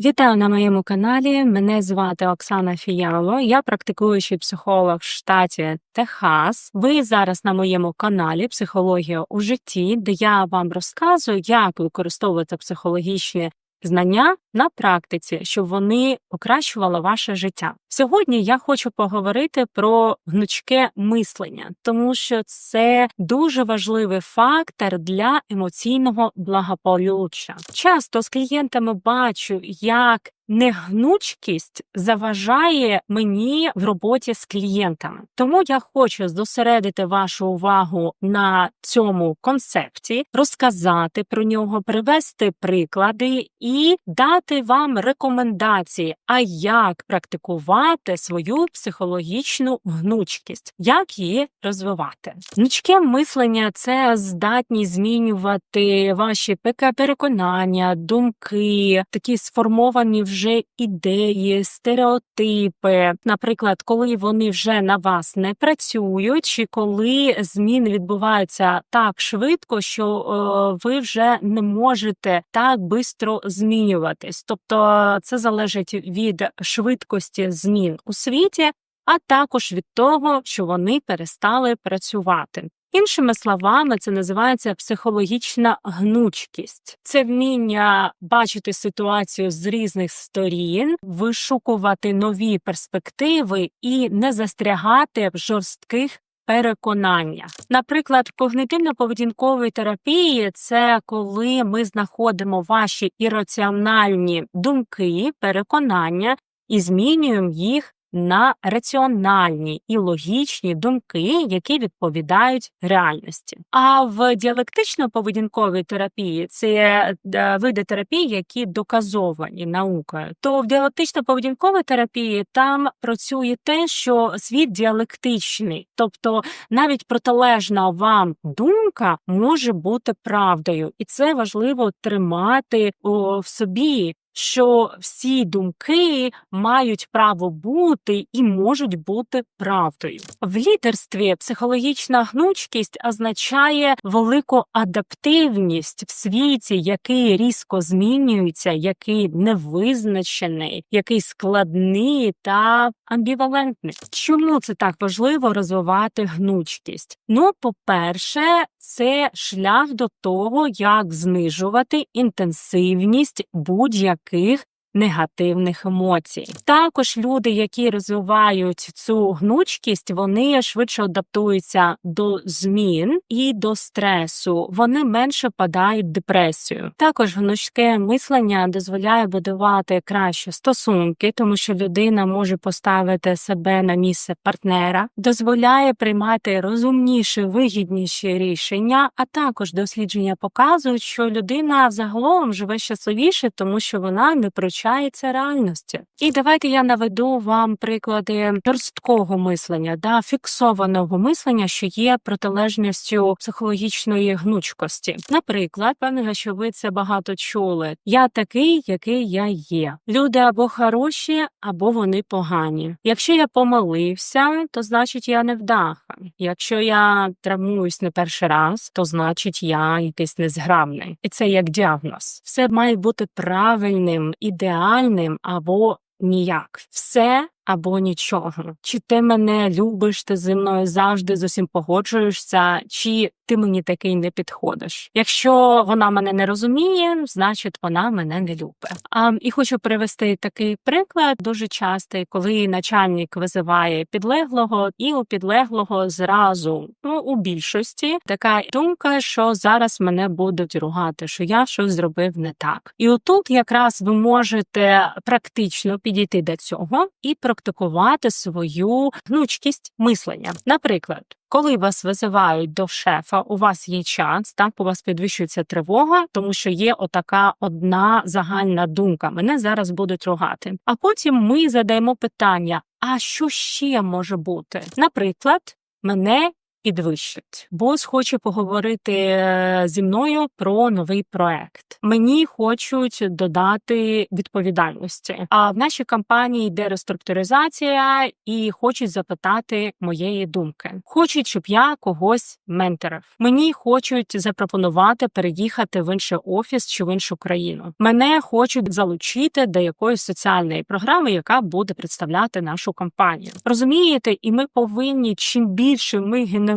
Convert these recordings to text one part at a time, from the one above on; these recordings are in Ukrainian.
Вітаю на моєму каналі. Мене звати Оксана Фіяло. Я практикуючий психолог в штаті Техас. Ви зараз на моєму каналі Психологія у житті, де я вам розказую, як використовувати психологічні знання на практиці, щоб вони покращували ваше життя. Сьогодні я хочу поговорити про гнучке мислення, тому що це дуже важливий фактор для емоційного благополуччя. Часто з клієнтами бачу, як негнучкість заважає мені в роботі з клієнтами. Тому я хочу зосередити вашу увагу на цьому концепті, розказати про нього, привести приклади і дати вам рекомендації, а як практикувати свою психологічну гнучкість, як її розвивати. Гнучке мислення це здатність змінювати ваші переконання, думки, такі сформовані вже ідеї, стереотипи. Наприклад, коли вони вже на вас не працюють, чи коли зміни відбуваються так швидко, що е, ви вже не можете так швидко змінюватись. Тобто це залежить від швидкості змін у світі, а також від того, що вони перестали працювати. Іншими словами, це називається психологічна гнучкість. Це вміння бачити ситуацію з різних сторін, вишукувати нові перспективи і не застрягати в жорстких переконаннях. Наприклад, в когнитивно-поведінковій терапії це коли ми знаходимо ваші ірраціональні думки, переконання і змінюємо їх на раціональні і логічні думки, які відповідають реальності. А в діалектично-поведінковій терапії це е, види терапії, які доказовані наукою. То в діалектично-поведінковій терапії там працює те, що світ діалектичний, тобто навіть протилежна вам думка може бути правдою, і це важливо тримати в собі що всі думки мають право бути і можуть бути правдою. В лідерстві психологічна гнучкість означає велику адаптивність в світі, який різко змінюється, який невизначений, який складний та амбівалентний. Чому це так важливо розвивати гнучкість? Ну, по-перше, це шлях до того, як знижувати інтенсивність будь-яких негативних емоцій. Також люди, які розвивають цю гнучкість, вони швидше адаптуються до змін і до стресу. Вони менше падають в депресію. Також гнучке мислення дозволяє будувати кращі стосунки, тому що людина може поставити себе на місце партнера, дозволяє приймати розумніші, вигідніші рішення. А також дослідження показують, що людина взагалом живе щасливіше, тому що вона не прочує втручається реальності. І давайте я наведу вам приклади жорсткого мислення, да, фіксованого мислення, що є протилежністю психологічної гнучкості. Наприклад, певно, що ви це багато чули. Я такий, який я є. Люди або хороші, або вони погані. Якщо я помилився, то значить я не вдаха. Якщо я травмуюсь не перший раз, то значить я якийсь незграбний. І це як діагноз. Все має бути правильним, ідеальним ідеальним або ніяк. Все або нічого. Чи ти мене любиш, ти зі мною завжди з усім погоджуєшся, чи ти мені такий не підходиш. Якщо вона мене не розуміє, значить вона мене не любить. А, І хочу привести такий приклад дуже частий, коли начальник визиває підлеглого, і у підлеглого зразу ну у більшості така думка, що зараз мене будуть ругати, що я щось зробив не так. І отут якраз ви можете практично підійти до цього і практикувати свою гнучкість мислення. Наприклад, коли вас визивають до шефа, у вас є час, так у вас підвищується тривога, тому що є отака одна загальна думка. Мене зараз будуть ругати. А потім ми задаємо питання: а що ще може бути? Наприклад, мене підвищить. Бос хоче поговорити е, зі мною про новий проект. Мені хочуть додати відповідальності. А в нашій компанії йде реструктуризація і хочуть запитати моєї думки. Хочуть, щоб я когось менторив. Мені хочуть запропонувати переїхати в інший офіс чи в іншу країну. Мене хочуть залучити до якоїсь соціальної програми, яка буде представляти нашу компанію. Розумієте, і ми повинні чим більше ми генеруємо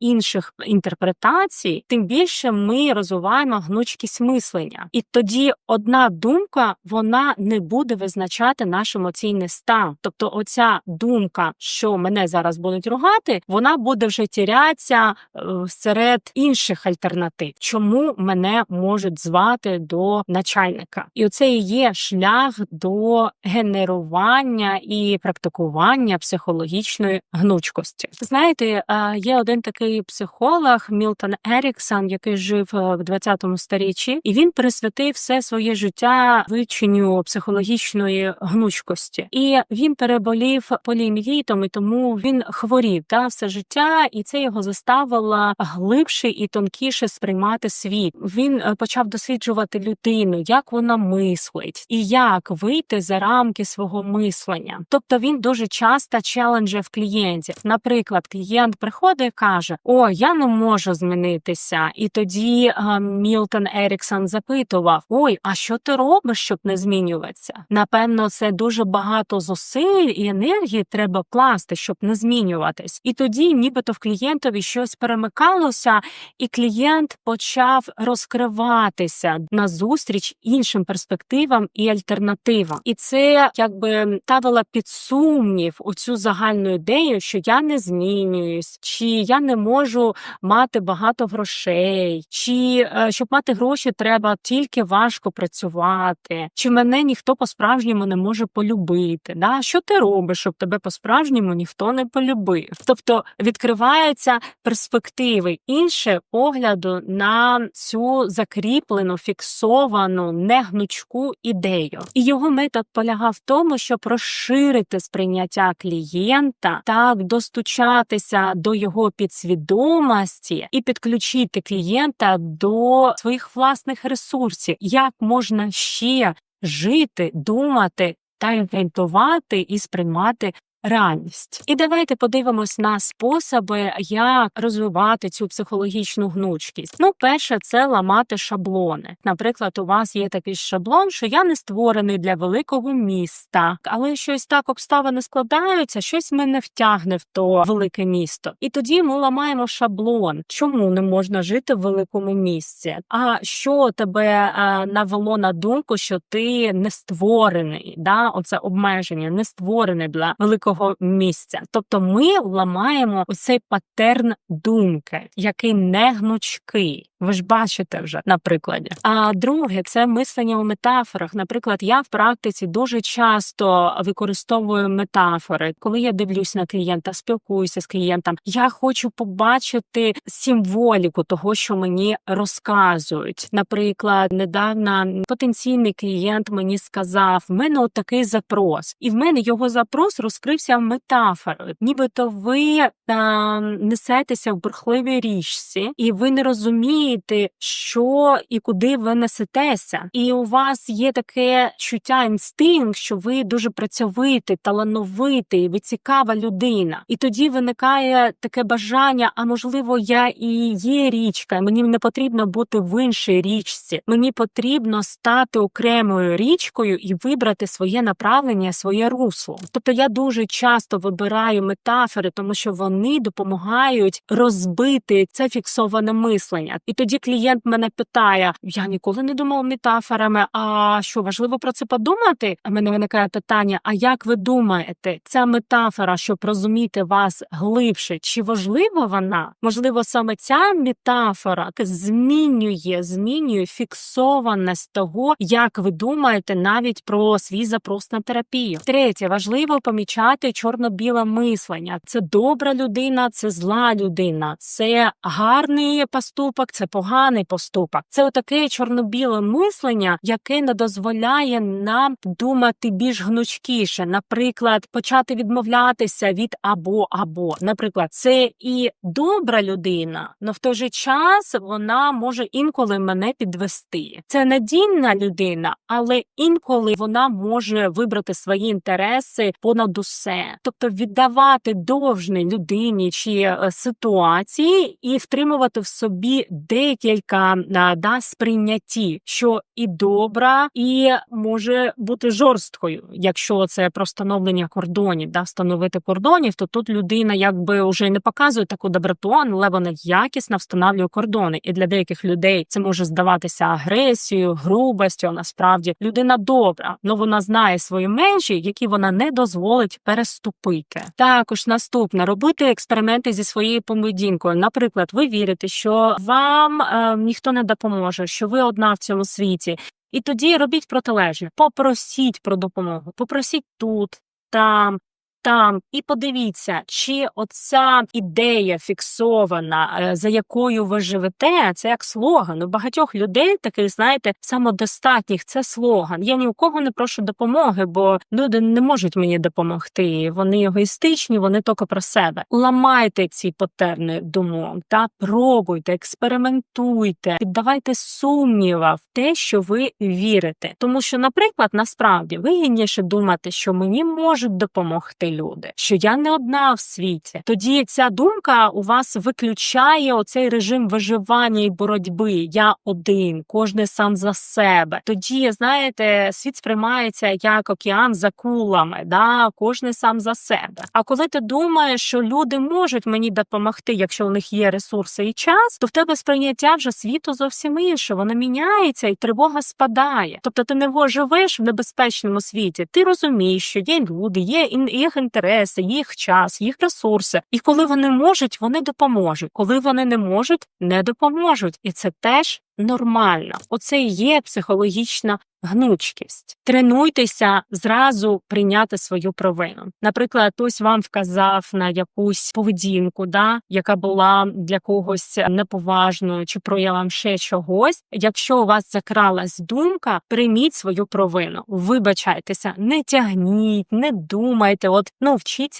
інших інтерпретацій, тим більше ми розвиваємо гнучкість мислення. І тоді одна думка вона не буде визначати наш емоційний стан. Тобто, оця думка, що мене зараз будуть ругати, вона буде вже тірятися е, серед інших альтернатив. Чому мене можуть звати до начальника? І оце і є шлях до генерування і практикування психологічної гнучкості. Знаєте, е, є один такий психолог Мілтон Еріксон, який жив е, в 20 сторіччі, і він присвятив все своє життя вивченню психологічної гнучкості, і він переболів поліомієлітом, і тому він хворів та все життя, і це його заставило глибше і тонкіше сприймати світ. Він е, почав досліджувати людину, як вона мислить, і як вийти за рамки свого мислення. Тобто він дуже часто челенджив клієнтів. Наприклад, клієнт приходить і каже: О, я не можу змінитися. І тоді е, Мілтон Еріксон запитував: Ой, а що ти робиш, щоб не змінюватися? Напевно, це дуже багато зусиль і енергії треба класти, щоб не змінюватись. І тоді, нібито в клієнтові щось перемикалося, і клієнт почав розкриватися назустріч іншим перспективам і альтернативам. І це якби ставило під сумнів у цю загальну ідею, що я не змінююсь, чи я не можу мати багато грошей, чи е, щоб мати гроші, треба тільки важко працювати, чи мене ніхто по-справжньому не може полюбити. Да? Що ти робиш, щоб тебе по-справжньому ніхто не полюбив? Тобто відкриваються перспективи інше погляду на цю закріплену, фіксовану, негнучку ідею. І його метод полягав в тому, щоб розширити сприйняття клієнта, так достучатися до його підсвідомості і підключити клієнта до своїх власних ресурсів, як можна ще жити, думати та інвентувати і сприймати реальність. І давайте подивимось на способи, як розвивати цю психологічну гнучкість. Ну, перше, це ламати шаблони. Наприклад, у вас є такий шаблон, що я не створений для великого міста, але щось так обставини складаються, щось мене втягне в то велике місто. І тоді ми ламаємо шаблон. Чому не можна жити в великому місці? А що тебе а, навело на думку, що ти не створений? Да, оце обмеження не створений для великого великого місця. Тобто ми ламаємо оцей патерн думки, який не гнучкий. Ви ж бачите вже на прикладі. А друге, це мислення у метафорах. Наприклад, я в практиці дуже часто використовую метафори. Коли я дивлюсь на клієнта, спілкуюся з клієнтом, я хочу побачити символіку того, що мені розказують. Наприклад, недавно потенційний клієнт мені сказав: в мене такий запрос, і в мене його запрос розкрився метафорою. Нібито ви та, несетеся в бурхливій річці, і ви не розумієте, що і куди ви несетеся, і у вас є таке чуття інстинкт, що ви дуже працьовитий, талановитий, ви цікава людина. І тоді виникає таке бажання: а можливо, я і є річка, мені не потрібно бути в іншій річці. Мені потрібно стати окремою річкою і вибрати своє направлення, своє русло. Тобто я дуже часто вибираю метафори, тому що вони допомагають розбити це фіксоване мислення. І тоді клієнт мене питає: я ніколи не думав метафорами. А що важливо про це подумати? А мене виникає питання: а як ви думаєте, ця метафора, щоб розуміти вас глибше, чи важлива вона? Можливо, саме ця метафора змінює, змінює фіксованість того, як ви думаєте навіть про свій запрос на терапію. Третє важливо помічати бути чорно-біле мислення. Це добра людина, це зла людина, це гарний поступок, це поганий поступок. Це отаке чорно-біле мислення, яке не дозволяє нам думати більш гнучкіше. Наприклад, почати відмовлятися від або або. Наприклад, це і добра людина, але в той же час вона може інколи мене підвести. Це надійна людина, але інколи вона може вибрати свої інтереси понад усе, тобто віддавати довжне людині чи е, ситуації і втримувати в собі декілька а, да, сприйнятті, що і добра, і може бути жорсткою, якщо це про встановлення кордонів, да, встановити кордонів, то тут людина якби вже не показує таку доброту, але вона якісно встановлює кордони. І для деяких людей це може здаватися агресією, грубостю. Насправді людина добра, але вона знає свої межі, які вона не дозволить переступити. Також наступне робити експерименти зі своєю поведінкою. Наприклад, ви вірите, що вам е, ніхто не допоможе, що ви одна в цьому світі. І тоді робіть протилежне. Попросіть про допомогу, попросіть тут, там, там, і подивіться, чи оця ідея фіксована, е, за якою ви живете, це як слоган. У багатьох людей таких, знаєте, самодостатніх це слоган. Я ні у кого не прошу допомоги, бо люди не можуть мені допомогти. Вони егоїстичні, вони тільки про себе. Ламайте ці патерни думок, та пробуйте, експериментуйте, піддавайте сумніва в те, що ви вірите. Тому що, наприклад, насправді вигідніше думати, що мені можуть допомогти люди, що я не одна в світі. Тоді ця думка у вас виключає оцей режим виживання і боротьби. Я один, кожен сам за себе. Тоді, знаєте, світ сприймається як океан за кулами, да, кожен сам за себе. А коли ти думаєш, що люди можуть мені допомогти, якщо у них є ресурси і час, то в тебе сприйняття вже світу зовсім інше. Воно міняється і тривога спадає. Тобто ти не живеш в небезпечному світі. Ти розумієш, що є люди, є їх інтереси, їх час, їх ресурси. І коли вони можуть, вони допоможуть. Коли вони не можуть, не допоможуть. І це теж нормально. Оце і є психологічна гнучкість. Тренуйтеся зразу прийняти свою провину. Наприклад, хтось вам вказав на якусь поведінку, да, яка була для когось неповажною чи проявом ще чогось. Якщо у вас закралась думка, прийміть свою провину, вибачайтеся, не тягніть, не думайте. От ну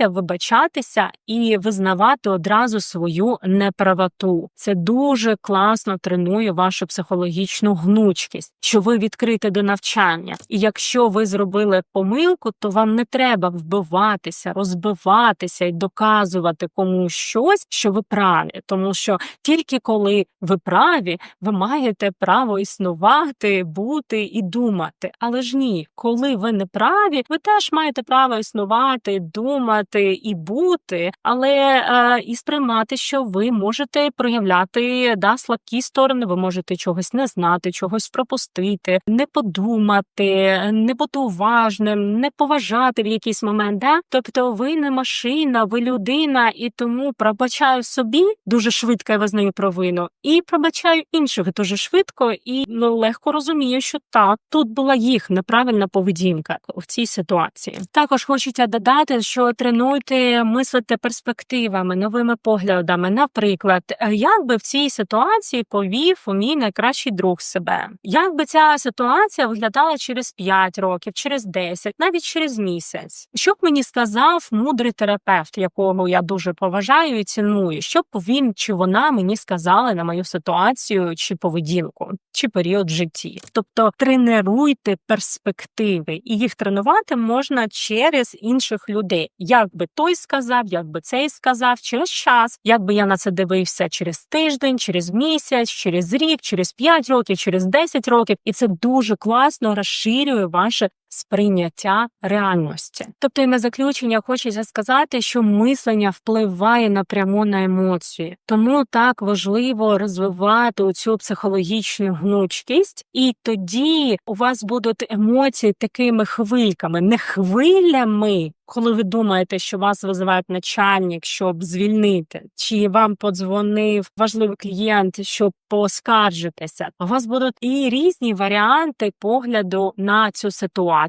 вибачатися і визнавати одразу свою неправоту. Це дуже класно тренує вашу психологічну гнучкість, що ви відкрите до навчання. І якщо ви зробили помилку, то вам не треба вбиватися, розбиватися і доказувати комусь щось, що ви праві, тому що тільки коли ви праві, ви маєте право існувати, бути і думати. Але ж ні, коли ви не праві, ви теж маєте право існувати, думати і бути, але е, і сприймати, що ви можете проявляти да слабкі сторони, ви можете чогось не знати, чогось пропустити, не подумати, не бути уважним, не поважати в якийсь момент. Да? Тобто, ви не машина, ви людина, і тому пробачаю собі дуже швидко я визнаю провину, і пробачаю інших дуже швидко і ну, легко розумію, що так тут була їх неправильна поведінка в цій ситуації. Також хочеться додати, що тренуйте мислити перспективами, новими поглядами. Наприклад, як би в цій ситуації повів мій найкращий друг себе. Як би ця ситуація виглядала через 5 років, через 10, навіть через місяць? Що б мені сказав мудрий терапевт, якого я дуже поважаю і ціную? Що б він чи вона мені сказали на мою ситуацію чи поведінку, чи період в житті? Тобто тренуйте перспективи, і їх тренувати можна через інших людей. Як би той сказав, як би цей сказав, через час, як би я на це дивився через тиждень, через місяць, через рік, через 5 років, через 10 років, і це дуже класно розширює ваше сприйняття реальності. Тобто, і на заключення хочеться сказати, що мислення впливає напряму на емоції, тому так важливо розвивати цю психологічну гнучкість, і тоді у вас будуть емоції такими хвильками, не хвилями. Коли ви думаєте, що вас визивають начальник, щоб звільнити, чи вам подзвонив важливий клієнт, щоб поскаржитися, у вас будуть і різні варіанти погляду на цю ситуацію,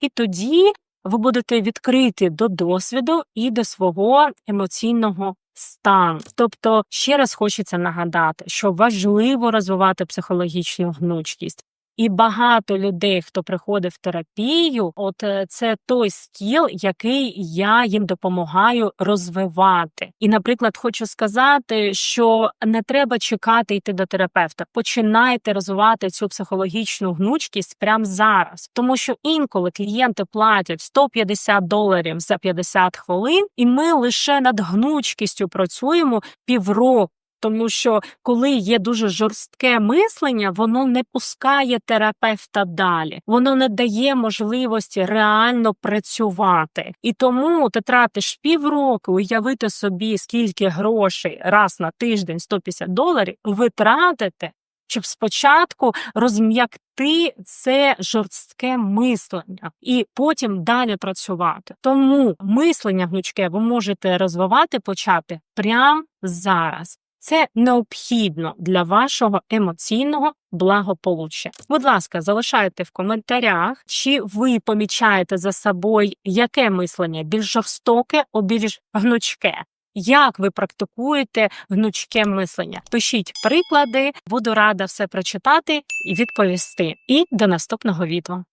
і тоді ви будете відкриті до досвіду і до свого емоційного стану. Тобто, ще раз хочеться нагадати, що важливо розвивати психологічну гнучкість. І багато людей, хто приходить в терапію, от е, це той скіл, який я їм допомагаю розвивати. І, наприклад, хочу сказати, що не треба чекати йти до терапевта. Починайте розвивати цю психологічну гнучкість прямо зараз, тому що інколи клієнти платять 150 доларів за 50 хвилин, і ми лише над гнучкістю працюємо півроку. Тому що коли є дуже жорстке мислення, воно не пускає терапевта далі, воно не дає можливості реально працювати. І тому ти тратиш півроку уявити собі, скільки грошей раз на тиждень 150 доларів ви тратите, щоб спочатку розм'якти це жорстке мислення і потім далі працювати. Тому мислення гнучке ви можете розвивати почати прямо зараз. Це необхідно для вашого емоційного благополуччя. Будь ласка, залишайте в коментарях, чи ви помічаєте за собою, яке мислення більш жорстоке або більш гнучке. Як ви практикуєте гнучке мислення? Пишіть приклади, буду рада все прочитати і відповісти. І до наступного відео.